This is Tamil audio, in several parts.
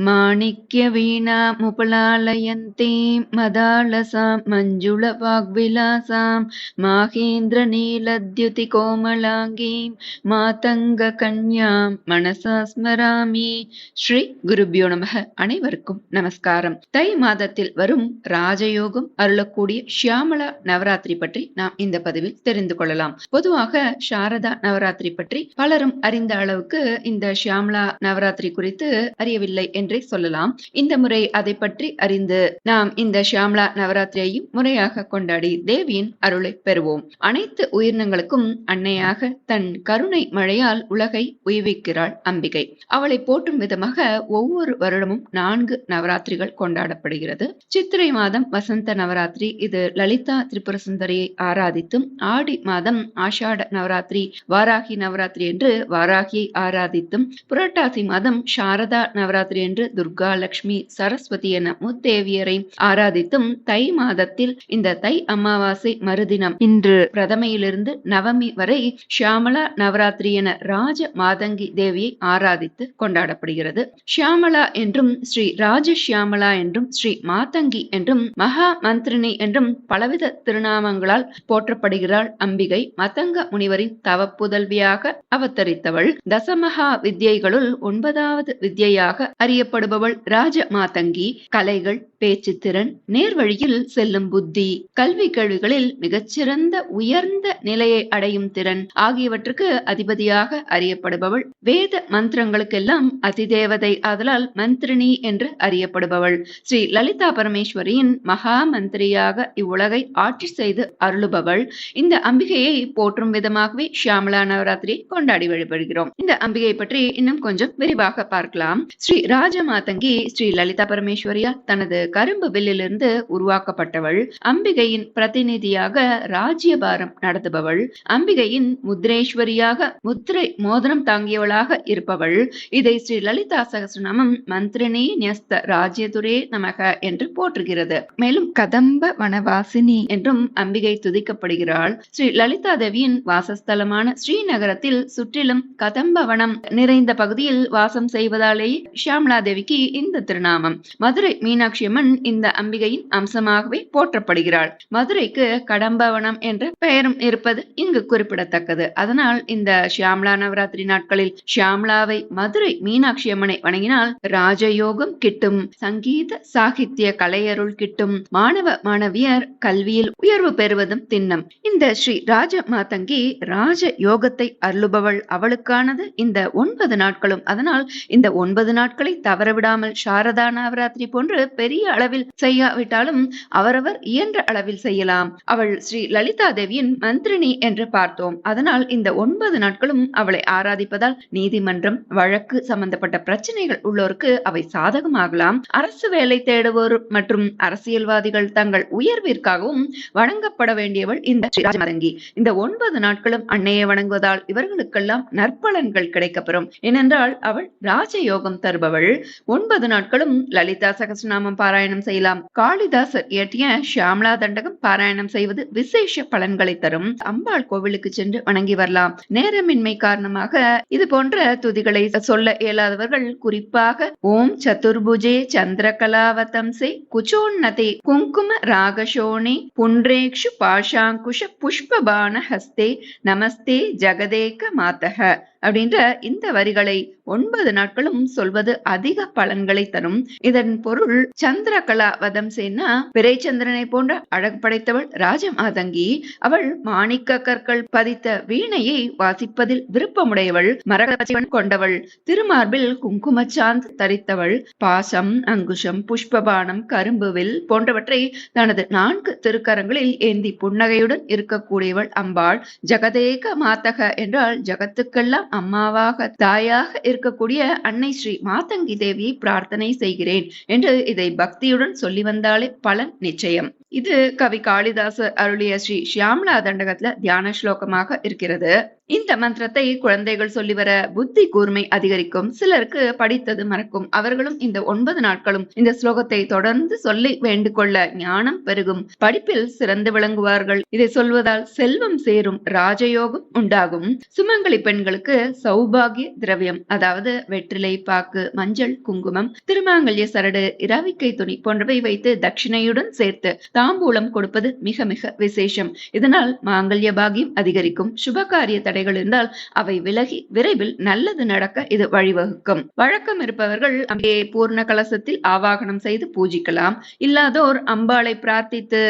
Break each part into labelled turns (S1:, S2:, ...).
S1: माणिक्यवीणामुपलालयन्तीं मदालसां मञ्जुळवाग्विलासां माहेन्द्रनीलद्युतिकोमलाङ्गीं மாதங்ககன்யாம் மனசா ஸ்மராமி ஸ்ரீ குருபியோ நமக அனைவருக்கும் நமஸ்காரம் தை மாதத்தில் வரும் ராஜயோகம் அருளக்கூடிய ஷியாமலா நவராத்திரி பற்றி நாம் இந்த பதிவில் தெரிந்து கொள்ளலாம் பொதுவாக சாரதா நவராத்திரி பற்றி பலரும் அறிந்த அளவுக்கு இந்த ஷியாமலா நவராத்திரி குறித்து அறியவில்லை என்றே என்றே சொல்லலாம். இந்த முறை அதை பற்றி அறிந்து நாம் இந்த ஷியாமலா நவராத்திரியையும் முறையாக கொண்டாடி தேவியின் அருளை பெறுவோம். அனைத்து உயிரினங்களுக்கும் அன்னையாக தன் கருணை மழையால் உலகை உய்விக்கிறாள் அம்பிகை. அவளை போற்றும் விதமாக ஒவ்வொரு வருடமும் நான்கு நவராத்திரிகள் கொண்டாடப்படுகிறது. சித்திரை மாதம் வசந்த நவராத்திரி இது லலிதா திரிபுர சுந்தரியை ஆராதித்தும் ஆடி மாதம் ஆஷாட நவராத்திரி வாராகி நவராத்திரி என்று வாராகியை ஆராதித்தும் புரட்டாசி மாதம் சாரதா நவராத்திரி என்று துர்கா லட்சுமி சரஸ்வதி என முத்தேவியரை ஆராதித்தும் தை மாதத்தில் இந்த தை அமாவாசை மறுதினம். இன்று பிரதமையிலிருந்து நவமி வரை ஷியாமலா நவராத்திரி என ராஜ மாதங்கி தேவியை ஆராதித்து கொண்டாடப்படுகிறது. ஷியாமலா என்றும் ஸ்ரீ ராஜ ஷியாமலா என்றும் ஸ்ரீ மாதங்கி என்றும் மகா மந்திரினி என்றும் பலவித திருநாமங்களால் போற்றப்படுகிறாள் அம்பிகை மதங்க முனிவரின் தவப்புதல்வியாக அவதரித்தவள். தசமகா வித்யைகளுள் ஒன்பதாவது வித்யையாக அறியப்படுபவள் ராஜ மாதங்கி கலைகள் பேச்சு திறன் நேர்வழியில் செல்லும் புத்தி கல்வி கேள்விகளில் மிகச்சிறந்த உயர்ந்த நிலையை அடையும் திறன் ஆகியவற்றுக்கு அதிபதியாக அறியப்படுபவள். வேத மந்திரங்களுக்கெல்லாம் அதிதேவதை ஆதலால் மந்திரினி என்று அறியப்படுபவள். ஸ்ரீ லலிதா பரமேஸ்வரியின் மகா மந்திரியாக இவ்வுலகை ஆட்சி செய்து அருளுபவள். இந்த அம்பிகையை போற்றும் விதமாகவே ஷியாமலா நவராத்திரி கொண்டாடி வழிபடுகிறோம். இந்த அம்பிகை பற்றி இன்னும் கொஞ்சம் விரிவாக பார்க்கலாம். ஸ்ரீ ராஜ ராஜமாதங்கி ஸ்ரீ லலிதா பரமேஸ்வரியா தனது கரும்பு வில்லிலிருந்து உருவாக்கப்பட்டவள். அம்பிகையின் பிரதிநிதியாக ராஜ்யபாரம் நடத்துபவள். அம்பிகையின் முத்ரேஸ்வரியாக முத்ரை மோதிரம் தாங்கியவளாக இருப்பவள். இதை ஸ்ரீ லலிதா சகசிரநாமம் மந்திரினி நியஸ்த ராஜ்யதுரே நமக என்று போற்றுகிறது. மேலும் கதம்ப வனவாசினி என்றும் அம்பிகை துதிக்கப்படுகிறாள். ஸ்ரீ லலிதா தேவியின் வாசஸ்தலமான ஸ்ரீநகரத்தில் சுற்றிலும் கதம்ப வனம் நிறைந்த பகுதியில் வாசம் செய்வதாலேயே ஷியாமலா மகாதேவிக்கு இந்த திருநாமம். மதுரை மீனாட்சி அம்மன் இந்த அம்பிகையின் அம்சமாகவே போற்றப்படுகிறாள். மதுரைக்கு கடம்பவனம் என்ற பெயரும் இருப்பது இங்கு குறிப்பிடத்தக்கது. அதனால் இந்த ஷியாம்லா நவராத்திரி நாட்களில் ஷியாம்லாவை மதுரை மீனாட்சி அம்மனை வணங்கினால் ராஜயோகம் கிட்டும் சங்கீத சாகித்ய கலையருள் கிட்டும் மாணவ மாணவியர் கல்வியில் உயர்வு பெறுவதும் திண்ணம் இந்த ஸ்ரீ ராஜ மாதங்கி ராஜ யோகத்தை அருளுபவள் அவளுக்கானது இந்த ஒன்பது நாட்களும். அதனால் இந்த ஒன்பது நாட்களை தவறவிடாமல் சாரதா நவராத்திரி போன்று பெரிய அளவில் செய்யாவிட்டாலும் அவரவர் இயன்ற அளவில் செய்யலாம். அவள் ஸ்ரீ லலிதா தேவியின் மந்திரினி என்று பார்த்தோம். அதனால் இந்த ஒன்பது நாட்களும் அவளை ஆராதிப்பதால் நீதிமன்றம் வழக்கு சம்பந்தப்பட்ட பிரச்சனைகள் உள்ளோருக்கு அவை சாதகமாகலாம். அரசு வேலை தேடுவோர் மற்றும் அரசியல்வாதிகள் தங்கள் உயர்விற்காகவும் வணங்கப்பட வேண்டியவள் இந்த ராஜமரங்கி இந்த ஒன்பது நாட்களும் அன்னையை வணங்குவதால் இவர்களுக்கெல்லாம் நற்பலன்கள் கிடைக்கப்பெறும். ஏனென்றால் அவள் ராஜயோகம் தருபவள். ஒன்பது நாட்களும் லலிதா சகசநாமம் பாராயணம் செய்யலாம். காளிதாசர் இயற்றிய ஷியாமலா தண்டகம் பாராயணம் செய்வது விசேஷ பலன்களை தரும். அம்பாள் கோவிலுக்கு சென்று வணங்கி வரலாம். நேரமின்மை காரணமாக இது போன்ற துதிகளை சொல்ல இயலாதவர்கள் குறிப்பாக ஓம் சதுர்புஜே சந்திரகலாவதம்சே குச்சோன்னதே குங்கும ராகசோணி புன்றேக்ஷு பாஷாங்குஷ புஷ்பபான ஹஸ்தே நமஸ்தே ஜெகதேக மாதக அப்படின்ற இந்த வரிகளை ஒன்பது நாட்களும் சொல்வது அதிக பலன்களை தரும். இதன் பொருள் சந்திரகலா வதம் சேனா பிறைச்சந்திரனை போன்ற அழகு படைத்தவள் ராஜமாதங்கி. அவள் மாணிக்க கற்கள் பதித்த வீணையை வாசிப்பதில் விருப்பமுடையவள் மரகபச்சிவன் கொண்டவள். திருமார்பில் குங்குமச்சாந்த் தரித்தவள் பாசம் அங்குஷம் புஷ்பபானம் கரும்புவில் போன்றவற்றை தனது நான்கு திருக்கரங்களில் ஏந்தி புன்னகையுடன் இருக்கக்கூடியவள் அம்பாள். ஜெகதேக மாத்தக என்றால் ஜகத்துக்கெல்லாம் அம்மாவாக தாயாக இருக்கக்கூடிய அன்னை ஸ்ரீ மாதங்கி தேவியை பிரார்த்தனை செய்கிறேன் என்று இதை பக்தியுடன் சொல்லி வந்தாலே பலன் நிச்சயம். இது கவி காளிதாஸ் அருளிய ஸ்ரீ ஷியாம்லா தண்டகத்துல தியான ஸ்லோகமாக இருக்கிறது. இந்த மந்திரத்தை குழந்தைகள் சொல்லி வர புத்தி கூர்மை அதிகரிக்கும். சிலருக்கு படித்தது மறக்கும். அவர்களும் இந்த ஒன்பது நாட்களும் இந்த ஸ்லோகத்தை தொடர்ந்து சொல்லி வேண்டுகொள்ள ஞானம் பெருகும். படிப்பில் சிறந்து விளங்குவார்கள். இதை சொல்வதால் செல்வம் சேரும் ராஜயோகம் உண்டாகும். சுமங்கலி பெண்களுக்கு சௌபாகிய திரவியம் அதாவது வெற்றிலை பாக்கு மஞ்சள் குங்குமம் திருமாங்கல்ய சரடு இரவிக்கை துணி போன்றவை வைத்து தட்சிணையுடன் சேர்த்து தாம்பூலம் கொடுப்பது மிக மிக விசேஷம். இதனால் மாங்கல்ய பாகியம் அதிகரிக்கும். சுபகாரிய தடைகள் இருந்தால் அவை விலகி விரைவில் நல்லது நடக்க இது வழிவகுக்கும். வழக்கம் இருப்பவர்கள் அங்கே பூர்ண கலசத்தில் ஆவாகனம் செய்து பூஜிக்கலாம். இல்லாதோர் அம்பாளை பிரார்த்தித்து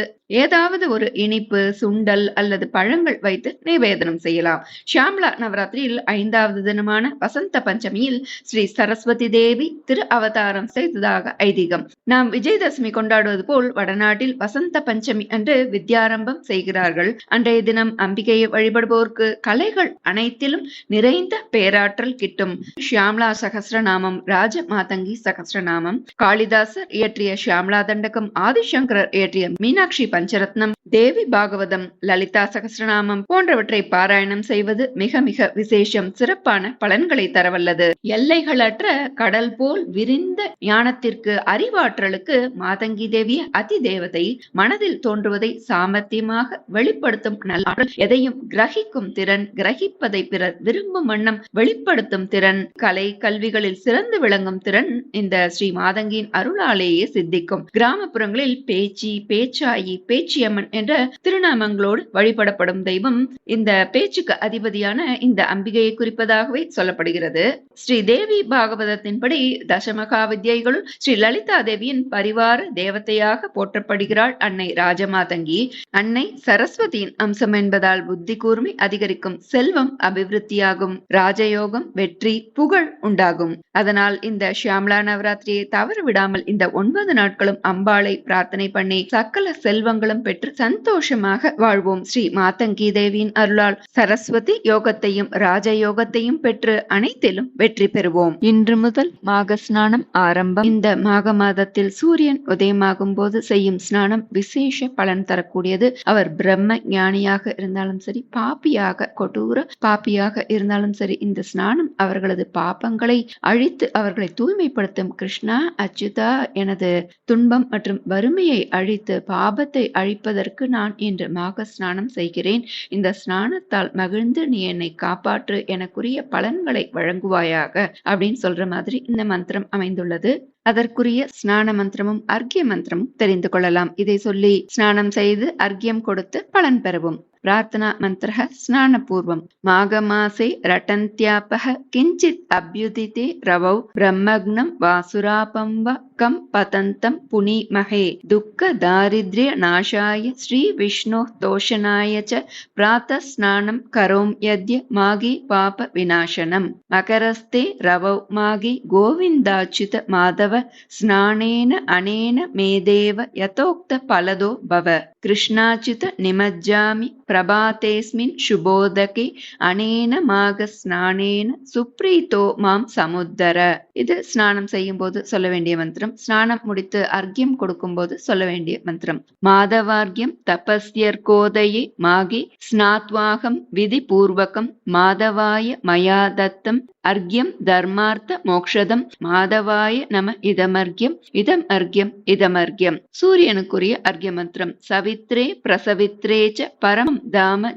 S1: ஏதாவது ஒரு இனிப்பு சுண்டல் அல்லது பழங்கள் வைத்து நிவேதனம் செய்யலாம். ஷியாம்லா நவராத்திரியில் ஐந்தாவது தினமான வசந்த பஞ்சமியில் ஸ்ரீ சரஸ்வதி தேவி திரு அவதாரம் செய்ததாக ஐதீகம். நாம் விஜயதசமி கொண்டாடுவது போல் வடநாட்டில் வசந்த பஞ்சமி அன்று வித்யாரம்பம் செய்கிறார்கள். அன்றைய தினம் அம்பிகையை வழிபடுவோருக்கு கலைகள் அனைத்திலும் நிறைந்த பேராற்றல் கிட்டும். ஷியாம்லா சகசிரநாமம் ராஜ மாதங்கி சகஸ்ரநாமம் காளிதாசர் இயற்றிய ஷியாம்லா தண்டகம் ஆதிசங்கரர் இயற்றிய மீனாட்சி பஞ்சரத்னம் தேவி பாகவதம் லலிதா சகசிரநாமம் போன்றவற்றை பாராயணம் செய்வது மிக மிக விசேஷம் சிறப்பான பலன்களை தரவல்லது. எல்லைகளற்ற கடல் போல் விரிந்த ஞானத்திற்கு அறிவாற்றலுக்கு மாதங்கி தேவி அதி தேவதை மனதில் தோன்றுவதை சாமர்த்தியமாக வெளிப்படுத்தும் நல்ல எதையும் கிரகிக்கும் திறன் கிரகிப்பதை பிறர் விரும்பும் வண்ணம் வெளிப்படுத்தும் திறன் கலை கல்விகளில் சிறந்து விளங்கும் திறன் இந்த ஸ்ரீ மாதங்கியின் அருளாலேயே சித்திக்கும். கிராமப்புறங்களில் பேச்சி பேச்சாயி பேச்சியம்மன் என்ற திருநாமங்களோடு வழிபடப்படும் தெய்வம் இந்த பேச்சுக்கு அதிபதியான இந்த அம்பிகையை குறிப்பதாகவே சொல்லப்படுகிறது. ஸ்ரீ தேவி பாகவதத்தின்படி தசமகா வித்யைகளுள் ஸ்ரீ லலிதா தேவியின் பரிவார தேவதையாக போற்றப்படுகிறாள் அன்னை ராஜமாதங்கி. அன்னை சரஸ்வதியின் அம்சம் என்பதால் புத்தி கூர்மை அதிகரிக்கும் செல்வம் அபிவிருத்தியாகும். ராஜயோகம் வெற்றி புகழ் உண்டாகும். அதனால் இந்த ஷியாம்லா நவராத்திரியை தவறு விடாமல் இந்த ஒன்பது நாட்களும் அம்பாளை பிரார்த்தனை பண்ணி சக்கல செல்வங்கள் செல்வங்களும் பெற்று சந்தோஷமாக வாழ்வோம். ஸ்ரீ மாதங்கி தேவியின் அருளால் சரஸ்வதி யோகத்தையும் ராஜயோகத்தையும் பெற்று அனைத்திலும் வெற்றி பெறுவோம். இன்று முதல் மாக ஸ்நானம் ஆரம்பம். இந்த மாக மாதத்தில் சூரியன் உதயமாகும் போது செய்யும் ஸ்நானம் விசேஷ பலன் தரக்கூடியது. அவர் பிரம்ம ஞானியாக இருந்தாலும் சரி பாப்பியாக கொடூர பாப்பியாக இருந்தாலும் சரி இந்த ஸ்நானம் அவர்களது பாப்பங்களை அழித்து அவர்களை தூய்மைப்படுத்தும் கிருஷ்ணா அச்சுதா எனது துன்பம் மற்றும் வறுமையை அழித்து பாபத்தை அழிப்பதற்கு நான் இன்று மாக ஸ்நானம் செய்கிறேன். இந்த ஸ்நானத்தால் மகிழ்ந்து நீ என்னை காப்பாற்று. எனக்குரிய பலன்களை வழங்குவாயாக. அப்படின்னு சொல்ற மாதிரி இந்த மந்திரம் அமைந்துள்ளது. அதற்குரிய ஸ்நான மந்திரமும் அர்க்கிய மந்திரமும் தெரிந்து கொள்ளலாம். இதை சொல்லி ஸ்நானம் செய்து அர்க்கியம் கொடுத்து பலன் பெறவும். பிரார்த்தனா மந்திர ஸ்நான பூர்வம் மாகமாசே ரட்டன்த்யாபக கிஞ்சித் அபியுதிதே ரவௌ பிரம்மக்னம் வாசுராபம் வ கம் பதந்தம் புனிமகே துக்க தாரித்ரிய நாசாய ஸ்ரீ விஷ்ணு தோஷனாய ச பிராத்த ஸ்நானம் கரோம் யத்ய மாகி பாப விநாசனம். மகரஸ்தே ரவௌ மாகி கோவிந்தாச்சித மாதவ භව ස්නානේන අනේන මේ දේව යතෝක්ත පලදෝ භව. කෘෂ්ණාචිත නිමජ්ජාමි ප්‍රභාතේස්මින් සුබෝදකි අනේන මාග ස්නානේන සුප්‍රීතෝ මම් සමුද්දර. இது ஸ்நானம் செய்யும் போது சொல்ல வேண்டிய மந்திரம். ஸ்நானம் முடித்து அர்க்கியம் கொடுக்கும் போது சொல்ல வேண்டிய மந்திரம். மாதவார்க்கியம் தபஸ்யர் தபஸ்யர்கோதயே மாகி ஸ்நாத்வாகம் விதி பூர்வகம் மாதவாய மயா தத்தம் அர்க்கியம் தர்மார்த்த மோக்ஷதம் மாதவாய நம இதமர்க்கியம் இதம் அர்க்கியம் இதமர்க்கியம். சூரியனுக்குரிய அர்க்கிய மந்திரம். சவித்ரே பிரசவித்ரே ச பரம் தாம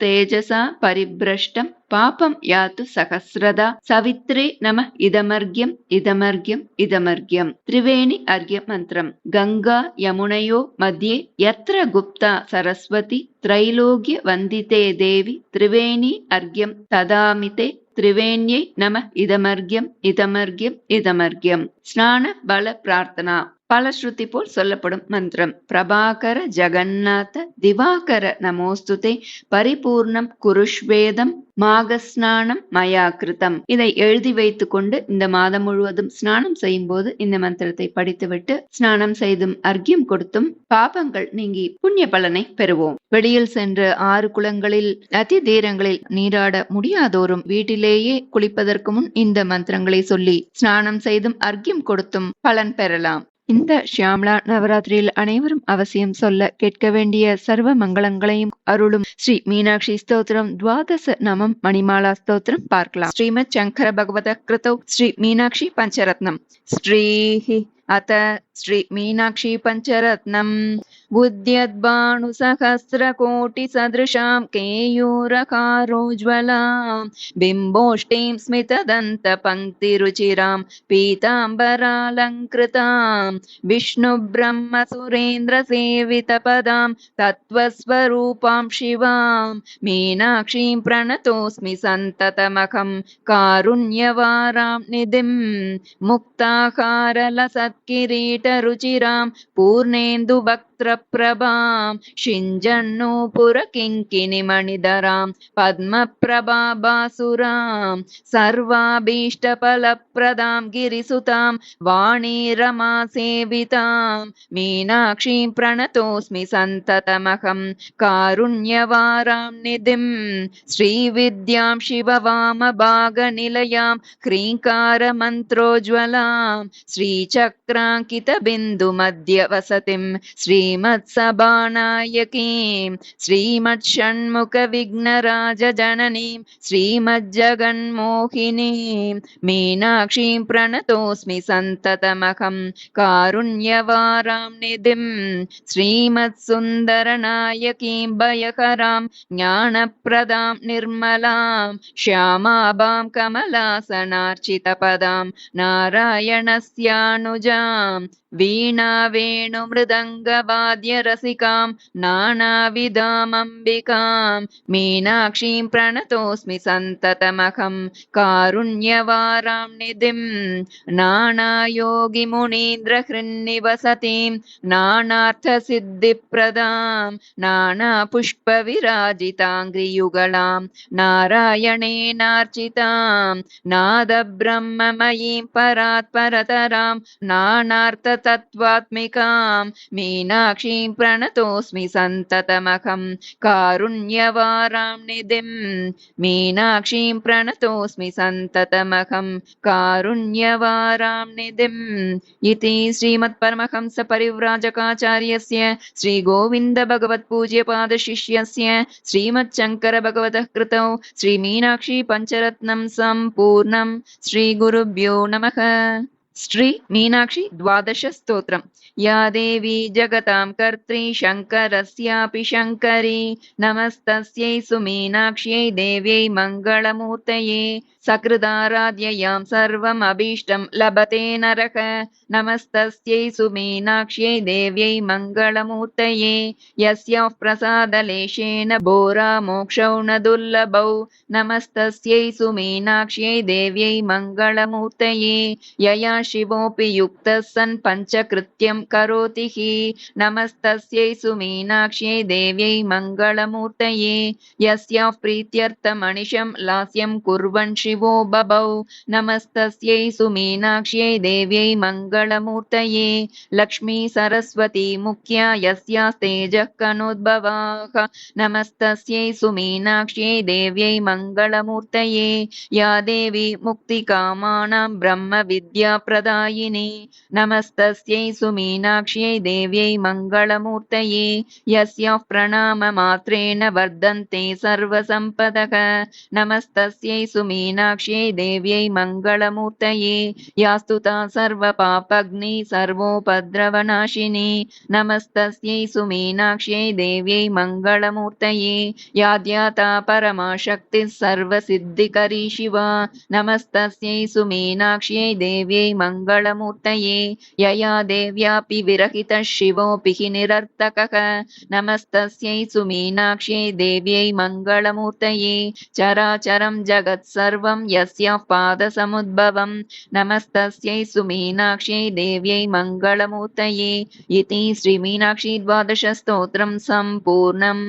S1: தேஜசா பரிபிரஷ்டம் பாபம் யாத்து சகசிரதா சவித்ரே நம இதமர்கியம் இதமர்கியம் இதமர்கியம். திரிவேணி அர்கிய மந்திரம். கங்கா யமுனையோ மத்தியே யத்ர குப்தா சரஸ்வதி. திரைலோக்கிய வந்திதே தேவி. திரிவேணி அர்கியம் ததாமிதே. திரிவேண்யை நம இதமர்கியம் இதமர்கியம் இதமர்கியம். ஸ்நான பல பிரார்த்தனா. பலஸ்ருதி போல் சொல்லப்படும் மந்திரம். பிரபாகர ஜெகநாத திவாகர நமோஸ்துதே. பரிபூர்ணம் குருஷ்வேதம் மாகஸ்நானம் மயா கிருதம் இதை எழுதி வைத்துக் கொண்டு இந்த மாதம் முழுவதும் ஸ்நானம் செய்யும் போது இந்த மந்திரத்தை படித்துவிட்டு ஸ்நானம் செய்தும் அர்க்கியம் கொடுத்தும் பாபங்கள் நீங்கி புண்ணிய பலனை பெறுவோம். வெளியில் சென்று ஆறு குளங்களில் அதி தீரங்களில் நீராட முடியாதோறும் வீட்டிலேயே குளிப்பதற்கு முன் இந்த மந்திரங்களை சொல்லி ஸ்நானம் செய்தும் அர்க்கியம் கொடுத்தும் பலன் பெறலாம். இந்த ஷியாம்லா நவராத்திரியில் அனைவரும் அவசியம் சொல்ல கேட்க வேண்டிய சர்வ மங்களங்களையும் அருளும். ஸ்ரீ மீனாட்சி ஸ்தோத்திரம். துவாதச நமம். மணிமாலா ஸ்தோத்திரம். பார்க்கலாம். ஸ்ரீமத் சங்கர பகவத கிருத்தௌ. ஸ்ரீ மீனாட்சி பஞ்சரத்னம். ஸ்ரீஹி அத. ஸ்ரீ மீனாட்சி பஞ்சரத்னம். उद्यद्भानुसहस्रकोटिसदृशां केयूरकारोज्ज्वलां बिम्बोष्टीं स्मितदन्तपङ्क्तिरुचिरां पीताम्बरालङ्कृतां विष्णुब्रह्मसुरेन्द्रसेवितपदां तत्त्वस्वरूपां शिवां मीनाक्षीं प्रणतोऽस्मि सन्ततमखं कारुण्यवारां निधिं मुक्ताकारलसत्किरीटरुचिरां पूर्णेन्दुवक्त्रप्रभां शिञ्जन्नूपुरकिङ्किणिमणिधरां पद्मप्रभाबासुरां सर्वाभीष्टफलप्रदां गिरिसुतां वाणीरमासेवितां मीनाक्षीं प्रणतोऽस्मि सन्ततमहं कारुण्यवारां निधिं श्रीविद्यां शिववामभागनिलयां ह्रीङ्कारमन्त्रोज्ज्वलां श्रीचक्राङ्कितबिन्दुमध्यवसतिं श्रीमत्सभानायकीं श्रीमत्षण्मुखविघ्नराजजननीं श्रीमज्जगन्मोहिनीं मीनाक्षीं प्रणतोऽस्मि सन्ततमहं कारुण्यवारां निधिं श्रीमत्सुन्दरनायकीं भयकरां ज्ञानप्रदां निर्मलां श्यामाभां कमलासनार्चितपदां नारायणस्यानुजां वीणावेणुमृदङ्गवाद्यरसिकां नानाविधामम्बिकां मीनाक्षीं प्रणतोऽस्मि सन्ततमहं कारुण्यवारां निधिं नानायोगिमुनीन्द्रहृन्निवसतीं नानार्थसिद्धिप्रदां नानापुष्पविराजिताङ्घ्रियुगलां नारायणेनार्चितां नादब्रह्ममयीं परात्परतरां नानार्थतत्त्वात्मिकां मीनाक्षीं प्रणतोऽस्मि सन्ततमहं कारुण्यवारां निधिं मीनाक्षीं प्रणतोऽस्मि सन्ततमहं कारुण्यवारां निधिम् इति श्रीमत्परमहंसपरिव्राजकाचार्यस्य श्रीगोविन्दभगवत्पूज्यपादशिष्यस्य श्रीमच्छङ्करभगवतः कृतौ श्रीमीनाक्षी पञ्चरत्नं सम्पूर्णं श्रीगुरुभ्यो नमः। श्री मीनाक्षी द्वादश स्तोत्रम् या देवी जगतां कर्त्री शङ्करस्यापि शङ्करी नमस्तस्यै सुमीनाक्ष्यै देव्यै मङ्गलमूर्तये सकृदाराध्ययां सर्वमभीष्टं लभते नरः नमस्तस्यै सुमीनाक्ष्यै देव्यै मङ्गलमूर्तये यस्याः प्रसादलेशेन भोरा मोक्षौ न दुर्लभौ नमस्तस्यै सुमीनाक्ष्यै देव्यै मङ्गलमूर्तये यया शिवोऽपि युक्तः सन् पञ्चकृत्यं करोति हि नमस्तस्यै सुमीनाक्ष्यै देव्यै मङ्गलमूर्तये यस्याः प्रीत्यर्थमनिशं लास्यं कुर्वन् शिवो बभौ नमस्तस्यै सुमीनाक्ष्यै देव्यै मङ्गलमूर्तये। लक्ष्मी सरस्वती मुख्या यस्यास्तेजः कनोद्भवाः। नमस्तस्यै सुमीनाक्ष्यै देव्यै मङ्गलमूर्तये। या देवी मुक्तिकामानां ब्रह्मविद्याप्रदायिनी। नमस्तस्यै सुमीनाक्ष्यै देव्यै मङ्गलमूर्तये। यस्याः प्रणाममात्रेण वर्धन्ते सर्वसम्पदः। नमस्तस्यै सुमीनाक्ष्यै देव्यै मङ्गलमूर्तये या स्तुता सर्वपापग्नि सर्वोपद्रवनाशिनी नमस्तस्यै सुमीनाक्ष्यै देव्यै मङ्गलमूर्तये याद्याता परमाशक्तिः सर्वसिद्धिकरी शिवा नमस्तस्यै सुमीनाक्ष्यै देव्यै मङ्गलमूर्तये यया देव्यापि विरहितः शिवोऽपि हि निरर्थकः नमस्तस्यै सुमीनाक्ष्यै देव्यै मङ्गलमूर्तये चराचरं जगत् सर्वं यस्याः पादसमुद्भवं नमस्तस्यै सुमीनाक्ष्यै देव्यै मङ्गलमूर्तये इति श्रीमीनाक्षी द्वादशस्तोत्रं सम्पूर्णम्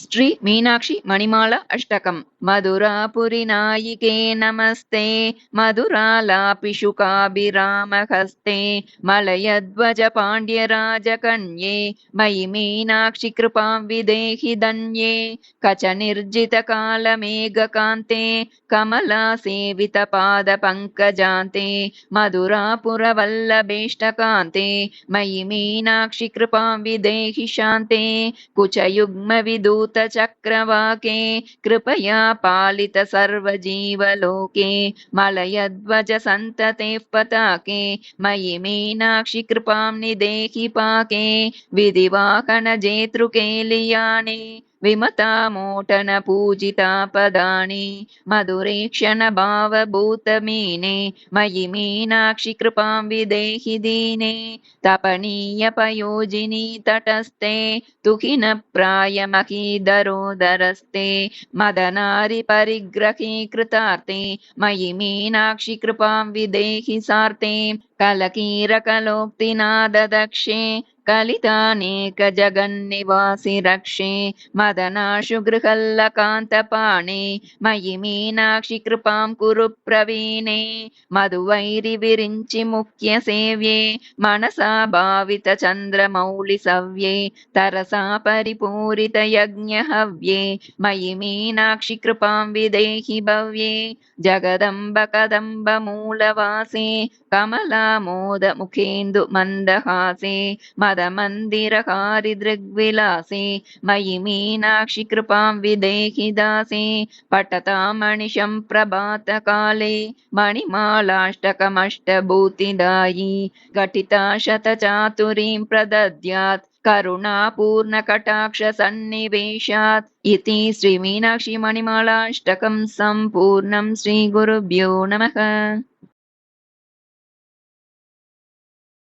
S1: శ్రీ మీనాక్షి మణిమాల అష్టకం. మధురాపురి నాయికే నమస్తే. మధురాలాపిషు కాభిరామహస్తే. మలయధ్వజ పాండ్యరాజకన్యే. మయి మీనాక్షి కృపాం విదేహి ధన్యే. కచ నిర్జిత కాల మేఘకాంతే కమలా సేవిత పాద పంకజాంతే. మధురాపుర వల్లభేష్టకాంతే. మయి మీనాక్షి కృపాం విదేహి శాంతే. కుచయుగ్మ విదూత कुचयुग्मविदूतचक्रवाके कृपया पालित सर्वजीवलोके मलयध्वज सन्ततेः पताके मयि मीनाक्षि कृपां निदेहि पाके विधिवाहनजेतृकेलियानि विमतामोटनपूजितापदानि। मधुरेक्षणभावभूतमीने मयि मीनाक्षि कृपां विदेहि दीने। तपनीयपयोजिनी तटस्थे तुहिनप्रायमहीधरोदरस्ते मदनारिपरिग्रहे कृतार्थे मयि मीनाक्षि कृपां विदेहि सार्थे कलकीरकलोक्तिनाददक्षे कलितानेकजगन्निवासि रक्षे मदनाशु गृहल्लकान्तपाणे मयि मीनाक्षि कृपां कुरु प्रवीणे मधुवैरिविरिञ्चि मुख्यसेव्ये मनसा भावितचन्द्रमौलिसव्ये तरसा परिपूरितयज्ञहव्ये मयि मीनाक्षि कृपां विदेहि भव्ये जगदम्ब कदम्बमूलवासे कमलामोदमुखेन्दु मन्दहासे मदमन्दिरहारिदृग्विलासे मयि मीनाक्षि कृपां विदेहि दासे पठतामणिशं प्रभातकाले मणिमालाष्टकमष्टभूतिदायी घटिता शतचातुरीं प्रदद्यात् करुणापूर्णकटाक्षसन्निवेशात् इति श्रीमीनाक्षि मणिमालाष्टकं सम्पूर्णं श्रीगुरुभ्यो नमः